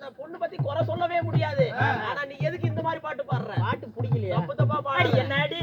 அந்த பொண்ணு பத்தி குறை சொல்லவே முடியாது. ஆனா நீ எதுக்கு இந்த மாதிரி பாட்டு பாடுற? பாட்டு பிடிக்கலையா. தப்பு தப்பா பாடு என்னடி?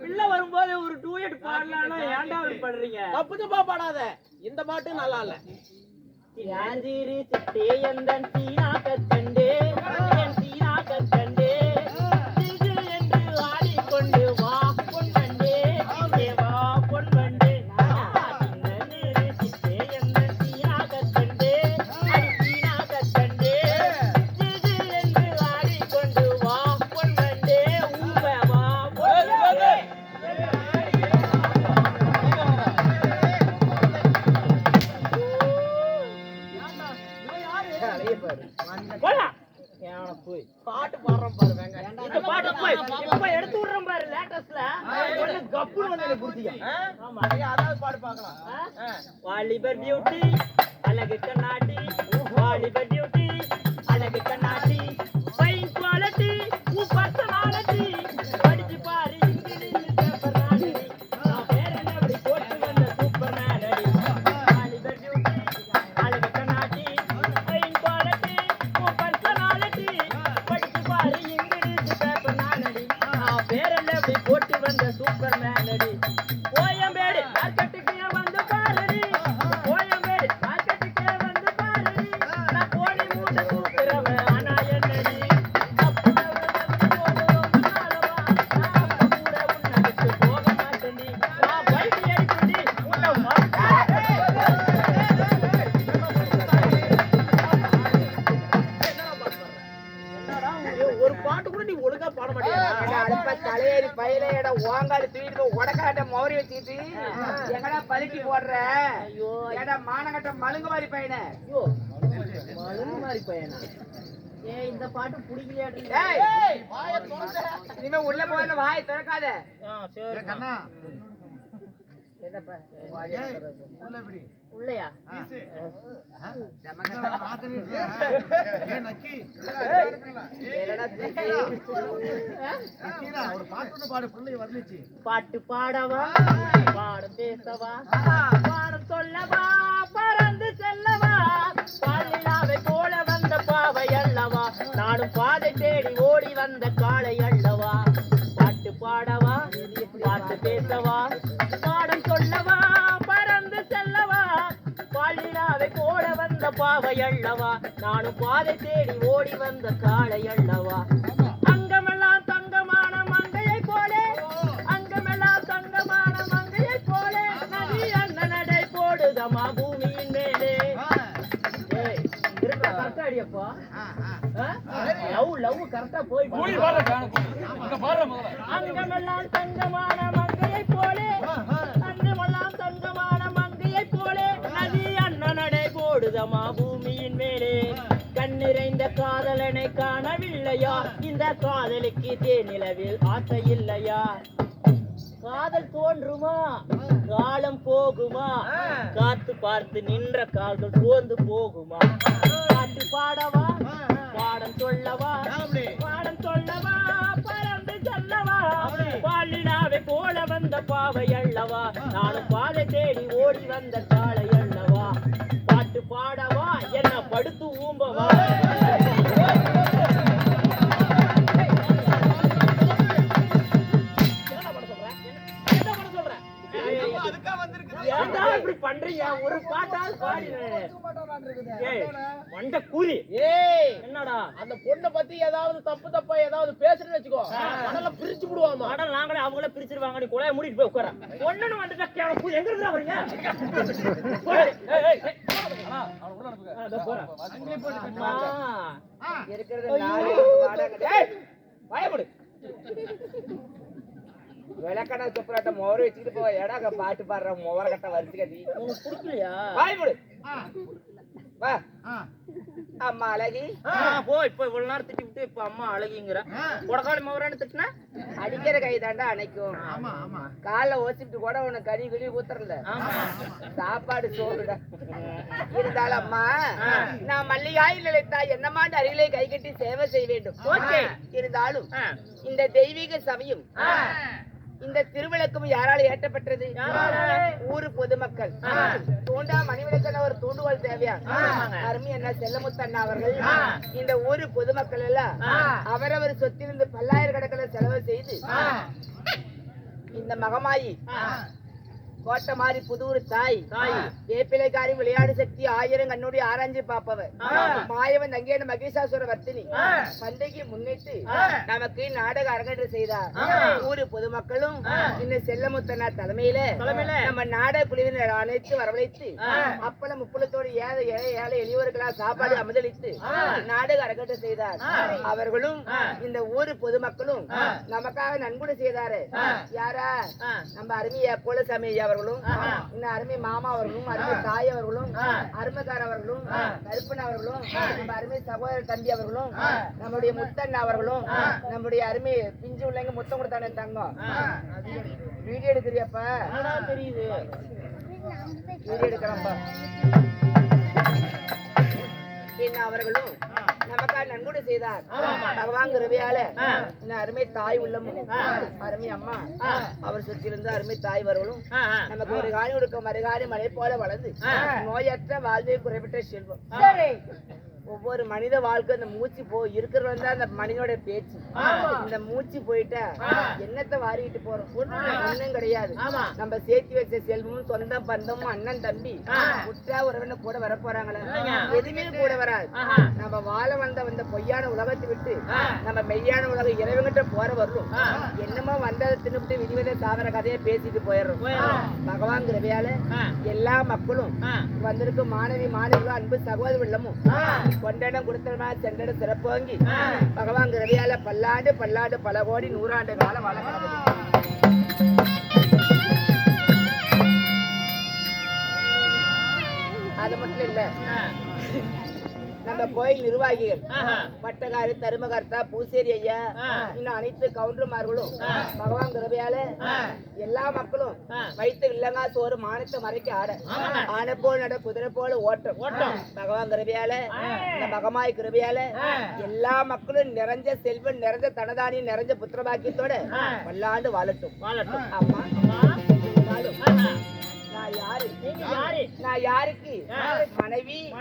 பிள்ளை வரும்போது ஒரு டூயட் பாடலாம்னா ஏன்டா அப்படி பண்றீங்க தப்பு தப்பா பாடாத. இந்த பாட்டு நல்லா இல்ல. யாந்திரி சித்தே எந்தன் சீனா போடா ஏன போய் பாட்டு பாடுறோம் பாரு இந்த பாட்டு போய் இப்ப எடுத்து விடுறேன் பாரு லேட்டஸ்ட்ல ஒண்ணு வந்து எனக்கு ஆமா அதாவது பாடு பாக்கலாம் வாலிபர் பியூட்டி அழகு கண்ணாடி வாலிபர் பியூட்டி அழகு கண்ணாடி சூப்பர் மேன் அடி ஓங்காடு தூக்கிட்டு உடக்காட்ட மௌரி வச்சுக்கிட்டு எங்கடா பலிக்கு போடுற? ஐயோ. ஏடா மானகட்ட மழுங்க மாதிரி பையனே. ஐயோ. மழுங்கு மாதிரி பையனா? ஏய் இந்த பாட்டு பிடிக்கலையாட்டு ஏய்! இனிமே உள்ள போய் வாய் திறக்காத. ஆ சரி கண்ணா என்னப்பா ஏய் உள்ள எப்படி உள்ளயா? பாட்டு ஒண்ணு பாடு பிள்ளை வந்துச்சு பாட்டு பாடவா? பாடம் பேசவா? பாடம் சொல்லவா? பறந்து செல்லவா? பாலிலாவை போல வந்த பாவை அல்லவா? நானும் பாதை தேடி ஓடி வந்த காளை அல்லவா? பாட்டு பாடவா? பாட்டு பேசவா? பாவை அல்லவா? நானும் பாதை தேடி ஓடி வந்த காளை அல்லவா? அங்கமெல்லாம் தங்கமான மங்கையை போலே. அங்கமெல்லாம் தங்கமான மங்கையை போலே. நதி அந்த நடை போடுதமா பூமியின் மேலே. கரெக்டா அடியப்பா. லவ் லவ் கரெக்டா போயிட்டு அங்கமெல்லாம் தங்கமான மங்கையை போலே. இந்த காதலனை காணவில்லையா? இந்த காதலுக்கு தேனிலவில் ஆசை இல்லையா? காதல் தோன்றுமா? காலம் போகுமா? காத்து பார்த்து நின்ற கால்கள் சோர்ந்து போகுமா? பாட்டு பாடவா? பாடம் சொல்லவா? பாடம் சொல்லவா? பறந்து செல்லவா? பாலினாவை போல வந்த பாவை அல்லவா? நானும் பாதை தேடி ஓடி வந்த காளை பாடவா? என்ன படுத்து ஊம்பவா? ஏன்டா இப்படி பண்றீங்க? ஒரு பாட்டாவது பாடி. மண்ட கூலி. ஏய் என்னடா? அந்த பொண்ணை பத்தி ஏதாவது தப்பு தப்பா ஏதாவது பேசுறேன்னு வச்சுக்கோ. அதெல்லாம் பிரிச்சு விடுவாமா? மாடல் நாங்களே அவங்களே பிரிச்சிருவாங்க நீ கொலைய மூடிட்டு போய் உட்கார. ஒண்ணுன்னு வந்துட்டா எங்க இருந்தா வரீங்க போய், பயப்படு. விளக்கண சுப்பராட்ட மோர் வச்சுக்கிட்டு போ. எடா பாட்டு பாடுற மோர கட்ட வரிசை கட்டி உனக்கு வா. அம்மா அழகி. ஆ, போ இப்ப இவ்வளவு நேரம் திட்டி விட்டு இப்ப அம்மா அழகிங்கிற. ஆ. உடக்காளி மவரான்னு திட்டினா அடிக்கிற கை தாண்டா அணைக்கும். காலைல ஓசிட்டு கூட உனக்கு கறி கிளி ஊத்துறல. சாப்பாடு சோறுடா. இருந்தாலும் அம்மா நான் மல்லிகாய் நிலைத்தா என்னமாண்டு அருகிலே கை கட்டி சேவை செய்ய வேண்டும். இருந்தாலும். இந்த தெய்வீக சமயம் இந்த திருவிளக்கும் யாரால ஏற்றப்பட்டது? ஊரு பொதுமக்கள் தூண்டா மணிவிளக்கன ஒரு தூண்டுகோல் தேவையா. அருமை என்ன செல்லமுத்து அண்ணா அவர்கள். இந்த ஊரு பொதுமக்கள் எல்லாம். அவரவர் சொத்திலிருந்து பல்லாயிரக்கணக்கில் செலவு செய்து இந்த மகமாயி கோட்டை மாதிரி புதூர் தாய். வேப்பிலைக்காரி விளையாடு சக்தி ஆயிரம் கண்ணுடைய ஆராய்ஞ்சு பாப்பவர். மாயவன் தங்கேன மகிஷாசுர வர்த்தினி ஆ. பண்டைக்கு முன்னிட்டு. நமக்கு நாடக அரங்கேற்ற செய்தார். ஊரு பொதுமக்களும். இன்னும் செல்லமுத்தனா தலைமையில. நம்ம நாடக குழுவினர் அனைத்து வரவழைத்து. அப்பளம் முப்பளத்தோடு ஏழை ஏழை ஏழை எளியவர்களா சாப்பாடு அமுதளித்து. நாடக அரங்கேற்ற செய்தார். அவர்களும். இந்த ஊரு பொதுமக்களும். நமக்காக நன்கொடை செய்தாரு. யாரா. நம்ம அருமைய கோலசாமி ஐயா அவர்களும். இன்னும் அருமை மாமா அவர்களும் அருமை தாய் அவர்களும். அருமைக்கார அவர்களும். கருப்பன் அவர்களும் நம்ம அருமை சகோதர தம்பி அவர்களும். நம்முடைய முத்தண்ணா அவர்களும். நம்முடைய அருமை பிஞ்சு உள்ளங்க முத்தம் கொடுத்தானே தங்கம். வீடியோ எடுக்கிறியப்ப தெரியுது வீடியோ எடுக்கிறப்ப என்ன அவர்களும் நமக்காக நன்கொடை செய்தார். பகவான் கிருபையால. இன்னும் அருமை தாய் உள்ளமும். அருமை அம்மா. அவர் சுற்றிலிருந்து அருமை தாய் ஆ. நமக்கு ஒரு காணி கொடுக்க மறுகாணி மழை போல வளர்ந்து. நோயற்ற வாழ்வை குறைவிட்ட செல்வம் சரி. ஒவ்வொரு மனித வாழ்க்கை அந்த மூச்சு போ இருக்கிறது தான் அந்த மனிதனோட பேச்சு. இந்த மூச்சு போயிட்டா. என்னத்தை வாரிட்டு போறோம் ஒண்ணும் கிடையாது. நம்ம சேர்த்து வச்ச செல்வமும் சொந்த பந்தமும் அண்ணன் தம்பி ஆ. உற்றா உறவின கூட வர போறாங்களா. எதுவுமே கூட வராது. நம்ம வாழ வந்த வந்த பொய்யான உலகத்தை விட்டு. நம்ம மெய்யான உலகம் இறைவங்கிட்ட போற வரலும். என்னமோ வந்ததை தின்னுபிட்டு விதிவதை சாவர கதையை பேசிட்டு போயிடுறோம். பகவான் கிருபையால. எல்லா மக்களும். வந்திருக்கும் மாணவி மாணவிகளும் அன்பு சகோதர உள்ளமும் கொண்டனம் கொடுத்தனா கொடுத்தமா சென்றடம் சிறப்பாங்கி. பகவான் கிருபையால பல்லாண்டு பல்லாண்டு பல கோடி நூறாண்டு காலம் வளர்க்கிறது அது மட்டும் இல்ல. நம்ம கோயில் நிர்வாகிகள் ஆஹா. பட்டக்காரி தருமகர்த்தா பூசேரி ஐயா. இன்னும் அனைத்து கவுண்டர்மார்களும். பகவான் கிருபையால. எல்லா மக்களும். வைத்து இல்லங்க சோறு மானத்தை மறைக்க ஆட. ஆனை போல் நட குதிரை போல ஓட்டம் ஓட்டம். பகவான் கிருபையால. இந்த மகமாய் கிருபையால. எல்லா மக்களும் நிறைஞ்ச செல்வம் நிறைஞ்ச தனதானி நிறைஞ்ச புத்திரபாக்கியத்தோட ஆ. பல்லாண்டு வாழட்டும் வாழட்டும். ஆஹா. நான் யாரு நான் யாருக்கு மனைவி